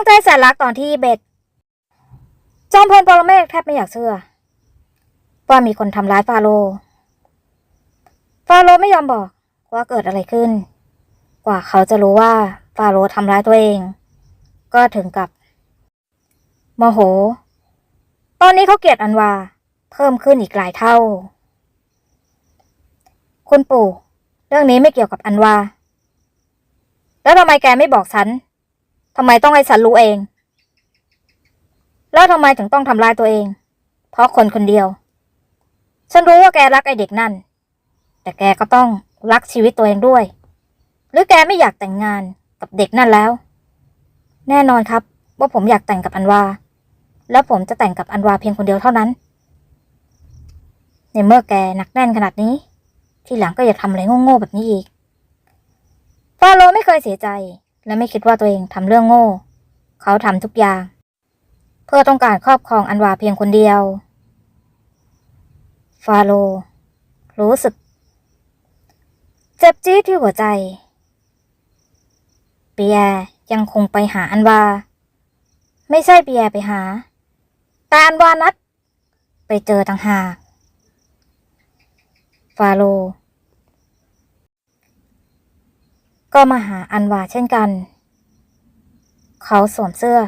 งใจแสนรักตอนที่เบ็ด จอมพลปรเมศแทบไม่อยากเชื่อ ว่ามีคนทำร้ายฟาโร ฟาโรไม่ยอมบอกว่าเกิดอะไรขึ้น กว่าเขาจะรู้ว่าฟาโรทำร้ายตัวเอง ก็ถึงกับโมโห ตอนนี้เขาเกลียดอันวา เพิ่มขึ้นอีกหลายเท่า คุณปู่ เรื่องนี้ไม่เกี่ยวกับอันวา แล้วทำไมแกไม่บอกฉัน ทำไมต้องให้ฉันรู้เอง แล้วทำไมถึงต้องทำร้ายตัวเอง เพราะคนคนเดียว ฉันรู้ว่าแกรักไอเด็กนั่น แต่แกก็ต้องรักชีวิตตัวเองด้วย หรือแกไม่อยากแต่งงานกับเด็กนั่นแล้ว แน่นอนครับว่าผมอยากแต่งกับอันวา แล้วผมจะแต่งกับอันวาเพียงคนเดียวเท่านั้น ในเมื่อแกหนักแน่นขนาดนี้ ทีหลังก็อย่าทำอะไรโง่ๆแบบนี้อีก ฟาโรไม่เคยเสียใจ และไม่คิดว่าตัวเองทำเรื่องโง่ เขาทำทุกอย่าง เพื่อต้องการครอบครองอันวาเพียงคนเดียว ฟาโรรู้สึก เจ็บจี๊ดที่หัวใจ เปียยังคงไปหาอันวา ไม่ใช่เปียไปหา แต่อันวานัด ไปเจอต่างหาก ฟาโรห์ ก็มาหาอันวาเช่นกัน เขาสวมเสื้อ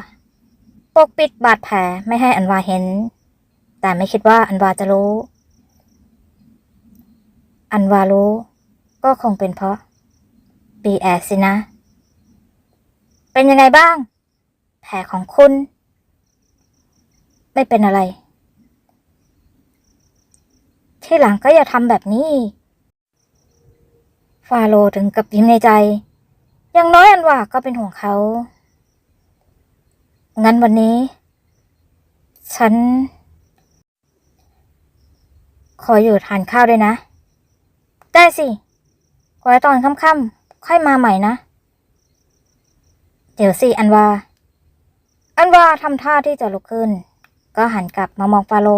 ปกปิดบาดแผลไม่ให้อันวาเห็น แต่ไม่คิดว่าอันวาจะรู้ อันวารู้ ก็คงเป็นเพราะปีแอสินะ เป็นยังไงบ้าง แผลของคุณ ไม่เป็นอะไร ที่หลังก็อย่าทำแบบนี้าโรถึงกับยิ้มในใจ อย่างน้อยอันว่าก็เป็นห่วงเขา งั้นวันนี้ ฉัน ขออยู่ทานข้าวด้วยนะ ได้สิไว้ตอนค่ำๆค่อยมาใหม่นะ เดี๋ยวสิอันวา อันวาทำท่าที่จะลุกขึ้น ก็หันกลับมามองฟาโร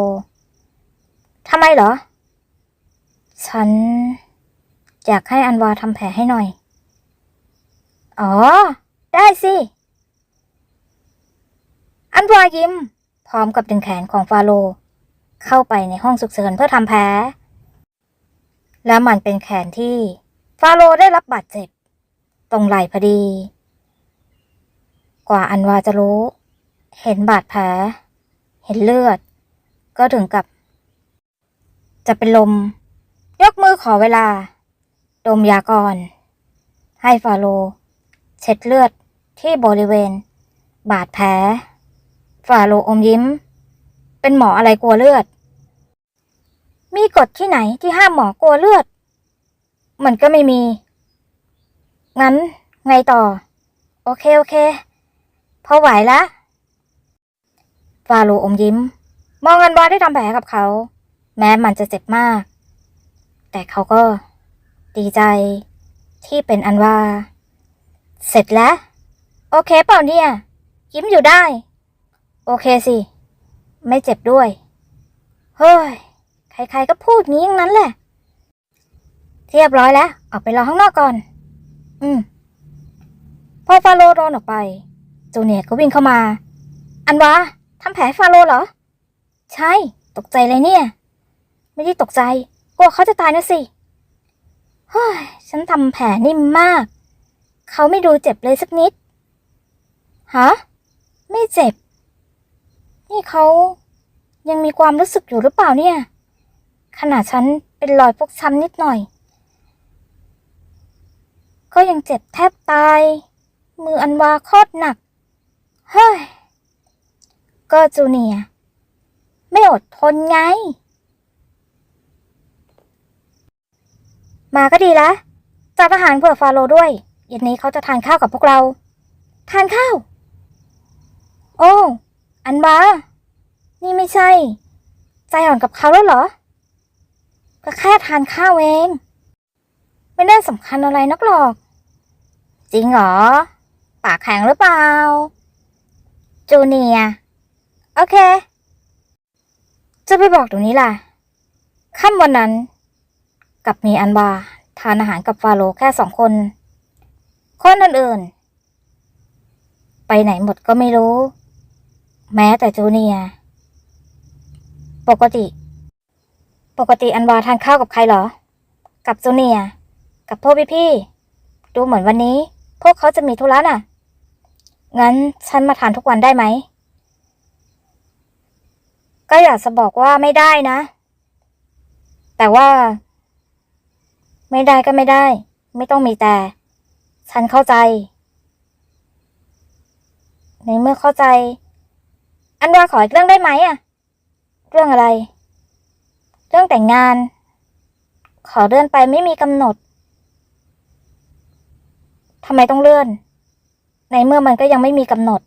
ทำไมเหรอ ฉัน อยากให้อันวาทำแผลให้หน่อย อ๋อ ได้สิ อันวายิ้ม พร้อมกับดึงแขนของฟาโรเข้าไปในห้องฉุกเฉินเพื่อทำแผล และมันเป็นแขนที่ฟาโรได้รับบาดเจ็บ ตรงไหล่พอดี กว่าอันวาจะรู้ เห็นบาดแผล เห็นเลือด ก็ถึงกับ จะเป็นลม ยกมือขอเวลา ดมยาก่อน ให้ฟาโรห์เช็ดเลือดที่บริเวณ บาดแผลฟาโรห์อมยิ้ม เป็นหมออะไรกลัวเลือด มีกฎที่ไหนที่ห้ามหมอกลัวเลือด มันก็ไม่มี งั้นไงต่อ โอเค โอเค พอไหวละฟาโรห์อมยิ้ม มองอันวาที่ทำแผลกับเขา แม้มันจะเจ็บมาก แต่เขาก็ ดีใจ ที่เป็นอันว่า เสร็จแล้ว โอเคเปล่าเนี่ย ยิ้มอยู่ได้ โอเคสิ ไม่เจ็บด้วย เฮ้ย ใครๆก็พูดงี้อย่างนั้นแหละ เรียบร้อยแล้ว ออกไปรอข้างนอกก่อน อืมพอฟาโรโดนออกไปจูเนียก็วิ่งเข้ามา อันวาทำแผลฟาโรเหรอ ใช่ ตกใจเลยเนี่ย ไม่ได้ตกใจ กลัวเขาจะตายนะสิ ฉันทำแผลนิ่มมาก เขาไม่ดูเจ็บเลยสักนิด ฮะ ไม่เจ็บ นี่เขายังมีความรู้สึกอยู่หรือเปล่าเนี่ย ขนาดฉันเป็นรอยฟกช้ำนิดหน่อย ก็ยังเจ็บแทบตาย มืออันวาโคตรหนัก เฮ้ย ก็จูเนีย ไม่อดทนไง มาก็ดีละ จัดอาหารเผื่อฟาโรด้วยเย็นนี้เขาจะทานข้าวกับพวกเรา ทานข้าว โอ้อันบา นี่ไม่ใช่ ใจอ่อนกับเขาแล้วเหรอ ก็แค่ทานข้าวเอง ไม่ได้สำคัญอะไรนักหรอก จริงเหรอ ปากแข็งหรือเปล่า จูเนีย โอเค จะไปบอกตรงนี้ล่ะค่ำวันนั้น กับมีอันบา ทานอาหารกับฟาโรห์แค่สองคน คนอื่นๆ ไปไหนหมดก็ไม่รู้ แม้แต่จูเนีย ปกติ ปกติอันวาทานข้าวกับใครเหรอ กับจูเนีย กับพวกพี่ๆ ดูเหมือนวันนี้ พวกเขาจะมีธุระน่ะ งั้นฉันมาทานทุกวันได้ไหม ก็อยากจะบอกว่าไม่ได้นะ แต่ว่า ไม่ได้ก็ไม่ได้ ไม่ต้องมีแต่ ฉันเข้าใจ ในเมื่อเข้าใจ อันวาขออีกเรื่องได้ไหมอะเรื่องอะไร เรื่องแต่งงาน ขอเลื่อนไปไม่มีกำหนดทำไมต้องเลื่อน ในเมื่อมันก็ยังไม่มีกำหนด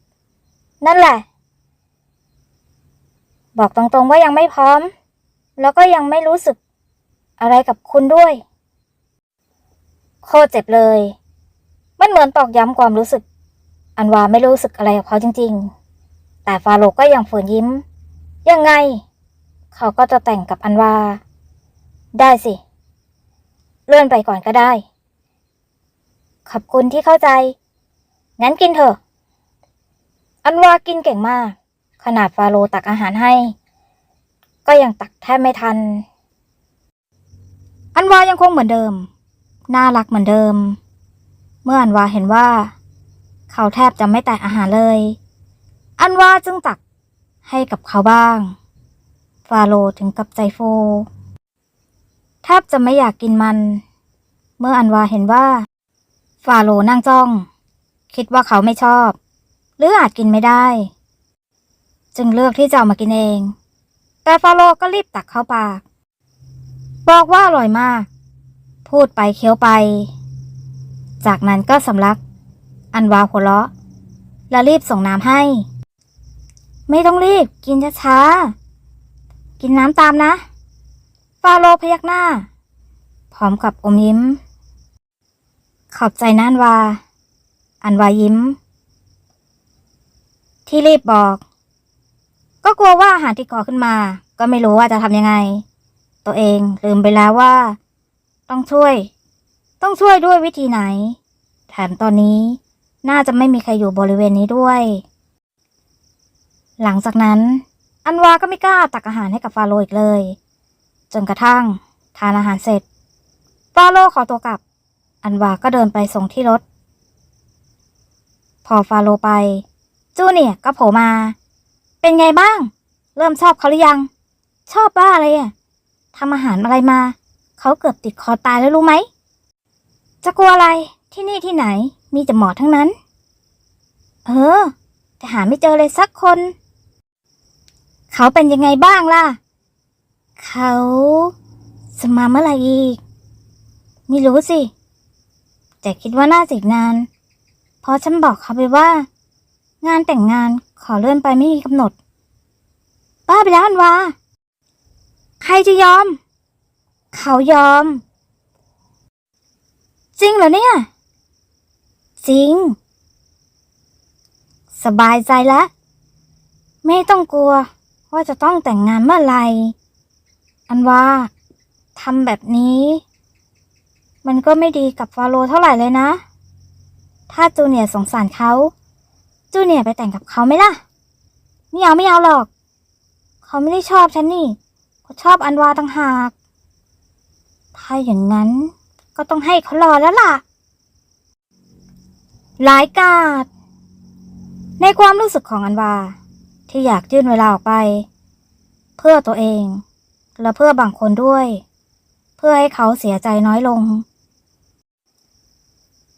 นั่นแหละ บอกตรงๆว่ายังไม่พร้อม แล้วก็ยังไม่รู้สึกอะไรกับคุณด้วย โคตรเจ็บเลย มันเหมือนตอกย้ำความรู้สึก อันวาไม่รู้สึกอะไรกับเขาจริง ๆ แต่ฟาโรก็ยังฝืนยิ้ม ยังไง เขาก็จะแต่งกับอันวา ได้สิ เลื่อนไปก่อนก็ได้ ขอบคุณที่เข้าใจ งั้นกินเถอะ อันวากินเก่งมาก ขนาดฟาโรตักอาหารให้ ก็ยังตักแทบไม่ทัน อันวายังคงเหมือนเดิม น่ารักเหมือนเดิม เมื่ออันวาเห็นว่า เขาแทบจะไม่แตะอาหารเลย อันวาจึงตักให้กับเขาบ้าง ฟาโรถึงกับใจโฟ แทบจะไม่อยากกินมัน เมื่ออันวาเห็นว่า ฟาโรนั่งจ้อง คิดว่าเขาไม่ชอบ หรืออาจกินไม่ได้ จึงเลือกที่จะเอามากินเอง แต่ฟาโรก็รีบตักเข้าปาก บอกว่าอร่อยมาก พูดไปเคี้ยวไป จากนั้นก็สำลัก อันวาหัวเราะ และรีบส่งน้ำให้ ไม่ต้องรีบกินช้าๆ กินน้ำตามนะ ฟาโรพยักหน้า พร้อมกับอมยิ้ม ขอบใจนะอันวา อันวายิ้ม ที่รีบบอก ก็กลัวว่าอาหารที่ขอขึ้นมา ก็ไม่รู้ว่าจะทำยังไง ตัวเองลืมไปแล้วว่า ต้องช่วย ต้องช่วยด้วยวิธีไหน แถมตอนนี้น่าจะไม่มีใครอยู่บริเวณนี้ด้วย หลังจากนั้น อันวาก็ไม่กล้าตักอาหารให้กับฟาโรอีกเลย จนกระทั่งทานอาหารเสร็จ ฟาโรขอตัวกลับ อันวาก็เดินไปส่งที่รถ พอฟาโรไป จูเนียก็โผล่มา เป็นไงบ้าง เริ่มชอบเขาหรือยัง ชอบบ้าอะไรอะทำอาหารอะไรมา เขาเกือบติดคอตายแล้วรู้ไหม จะกลัวอะไรที่นี่ที่ไหน มีแต่หมอทั้งนั้น เออ แต่หาไม่เจอเลยสักคน เขาเป็นยังไงบ้างล่ะ เขาจะมาเมื่อไหร่อีก ไม่รู้สิ แต่คิดว่าน่าจะอีกนาน เพราะฉันบอกเขาไปว่า งานแต่งงานขอเลื่อนไปไม่มีกำหนด บ้าไปแล้วอันวาใครจะยอม เขายอม จริงเหรอเนี่ย จริง สบายใจแล้ว ไม่ต้องกลัว ว่าจะต้องแต่งงานเมื่อไหร่ อันว่าทำแบบนี้ มันก็ไม่ดีกับฟาโรเท่าไหร่เลยนะ ถ้าจูเนียสงสารเขาจูเนียไปแต่งกับเขาไหมล่ะ ไม่เอาไม่เอาหรอก เขาไม่ได้ชอบฉันนี่เขาชอบอันวาต่างหาก ถ้าอย่างนั้นก็ต้องให้เขารอแล้วล่ะ หลายกาด ในความรู้สึกของอันวา ที่อยากยื่นเวลาออกไป เพื่อตัวเอง และเพื่อบางคนด้วย เพื่อให้เขาเสียใจน้อยลง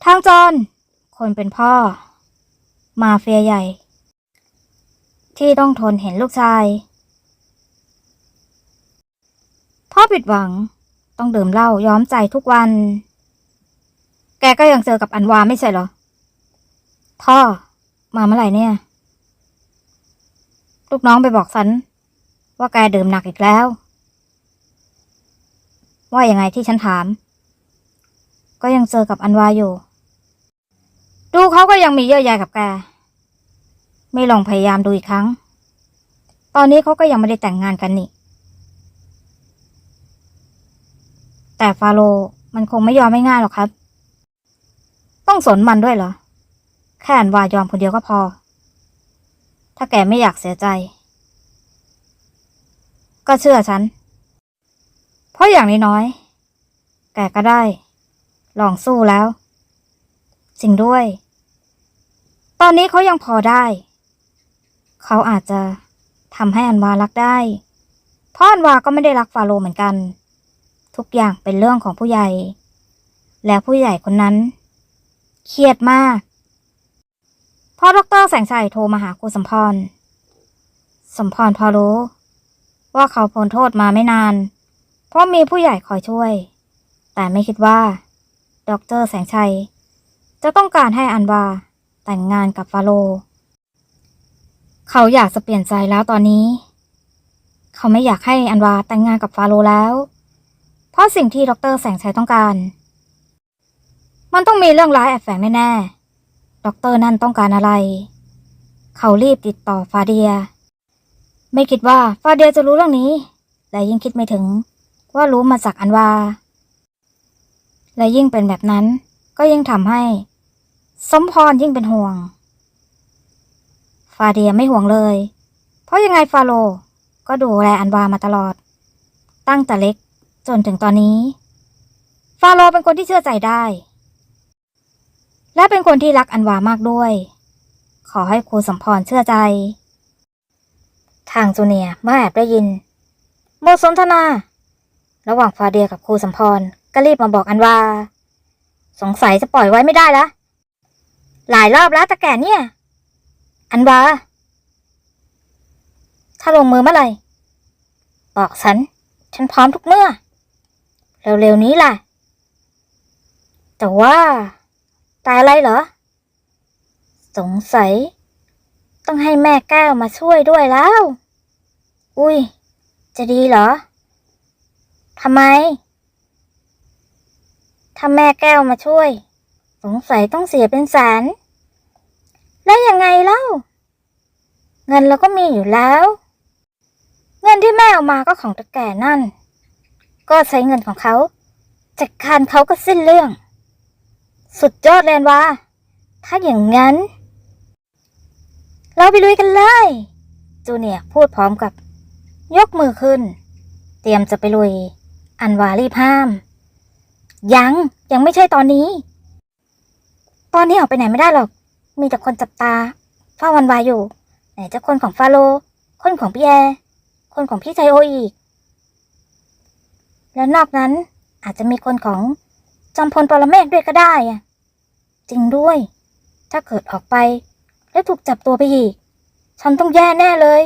ทางจอนคนเป็นพ่อ มาเฟียใหญ่ ที่ต้องทนเห็นลูกชาย พ่อผิดหวัง ต้องดื่มเหล้าย้อมใจทุกวัน แกก็ยังเจอกับอันวาไม่ใช่เหรอ พ่อ มาเมื่อไหร่เนี่ย ลูกน้องไปบอกฉัน ว่าแกดื่มหนักอีกแล้ว ว่ายังไงที่ฉันถาม ก็ยังเจอกับอันวาอยู่ ดูเขาก็ยังมีเยื่อใยกับแก ไม่ลองพยายามดูอีกครั้ง ตอนนี้เขาก็ยังไม่ได้แต่งงานกันนี่ แต่ฟาโรมันคงไม่ยอมไม่ง่ายหรอกครับ ต้องสนมันด้วยเหรอ แค่อันวายอมคนเดียวก็พอ ถ้าแกไม่อยากเสียใจ ก็เชื่อฉัน เพราะอย่างน้อยๆแกก็ได้ ลองสู้แล้ว จริงด้วย ตอนนี้เขายังพอได้ เขาอาจจะทำให้อันวารักได้ เพราะอันวาก็ไม่ได้รักฟาโรเหมือนกัน ทุกอย่างเป็นเรื่องของผู้ใหญ่ แล้วผู้ใหญ่คนนั้น เครียดมากพราะดรแสงชัยโทรมาหาครูสมพร สมพรพอรู้ ว่าเขาพ้นโทษมาไม่นาน เพราะมีผู้ใหญ่คอยช่วย แต่ไม่คิดว่า ดรแสงชัย จะต้องการให้อันวาแต่งงานกับฟาโร เขาอยากจะเปลี่ยนใจแล้วตอนนี้ เขาไม่อยากให้อันวาแต่งงานกับฟาโรแล้ว เพราะสิ่งที่ดรแสงชัยต้องการ มันต้องมีเรื่องร้ายแอบแฝงแน่ๆด็อกเตอร์นั่นต้องการอะไร เขารีบติดต่อฟาเดีย ไม่คิดว่าฟาเดียจะรู้เรื่องนี้ และยิ่งคิดไม่ถึงว่ารู้มาจากอันวา และยิ่งเป็นแบบนั้นก็ยิ่งทำให้ สมพรยิ่งเป็นห่วง ฟาเดียไม่ห่วงเลย เพราะยังไงฟาโลก็ดูแลอันวามาตลอด ตั้งแต่เล็ก จนถึงตอนนี้ ฟาโลเป็นคนที่เชื่อใจได้ และเป็นคนที่รักอันวามากด้วย ขอให้ครูสมพรเชื่อใจ ทางจูเนียเมื่อแอบได้ยินบทสนทนา ระหว่างฟาเดียกับครูสมพรก็รีบมาบอกอันวาสงสัยจะปล่อยไว้ไม่ได้ละหลายรอบแล้วตะแก่เนี่ย อันวาถ้าลงมือเมื่อไหร่บอกฉัน ฉันพร้อมทุกเมื่อ เร็วๆนี้ล่ะ แต่ว่าแต่อะไรเหรอ สงสัย ต้องให้แม่แก้วมาช่วยด้วยแล้ว อุ้ย จะดีเหรอทำไม ถ้าแม่แก้วมาช่วย สงสัยต้องเสียเป็นแสน แล้วยังไงเล่า เงินเราก็มีอยู่แล้ว เงินที่แม่เอามาก็ของตะแก่นั่น ก็ใช้เงินของเขา จัดการเขาก็สิ้นเรื่อง สุดยอดเลนวาถ้าอย่างนั้น เราไปลุยกันเลย จูเนียร์พูดพร้อมกับ ยกมือขึ้น เตรียมจะไปลุย อันวารีบห้าม ยังยังไม่ใช่ตอนนี้ ตอนนี้ออกไปไหนไม่ได้หรอก มีแต่คนจับตาเฝ้าวันวาอยู่ ไหนจะคนของฟาโลคนของพี่แอคนของพี่ไทโออีก แล้วนอกนั้นอาจจะมีคนของจอมพลปรเมศด้วยก็ได้อะจริงด้วย ถ้าเกิดออกไป แล้วถูกจับตัวไปอีก ฉันต้องแย่แน่เลย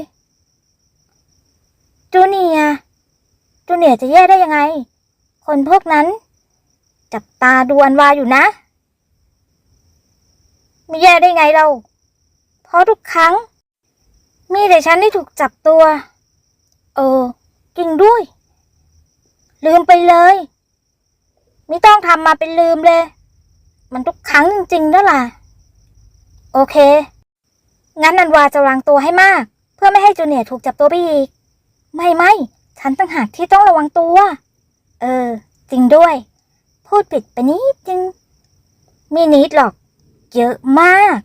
จูเนียจูเนียจะแย่ได้ยังไง คนพวกนั้น จับตาดูอันวาอยู่นะไม่แย่ได้ไงเรา เพราะทุกครั้ง มีแต่ฉันที่ถูกจับตัว เออ จริงด้วย ลืมไปเลย ไม่ต้องทำมาเป็นลืมเลย มันทุกครั้งจริงๆแล้วล่ะ โอเค งั้นนันวาจะวางตัวให้มาก เพื่อไม่ให้จูเนียร์ถูกจับตัวไปอีก ไม่ไม่ฉันตั้งหากที่ต้องระวังตัว เออ จริงด้วย พูดผิดไปนิดนึงไมีนิดหรอก เยอะมาก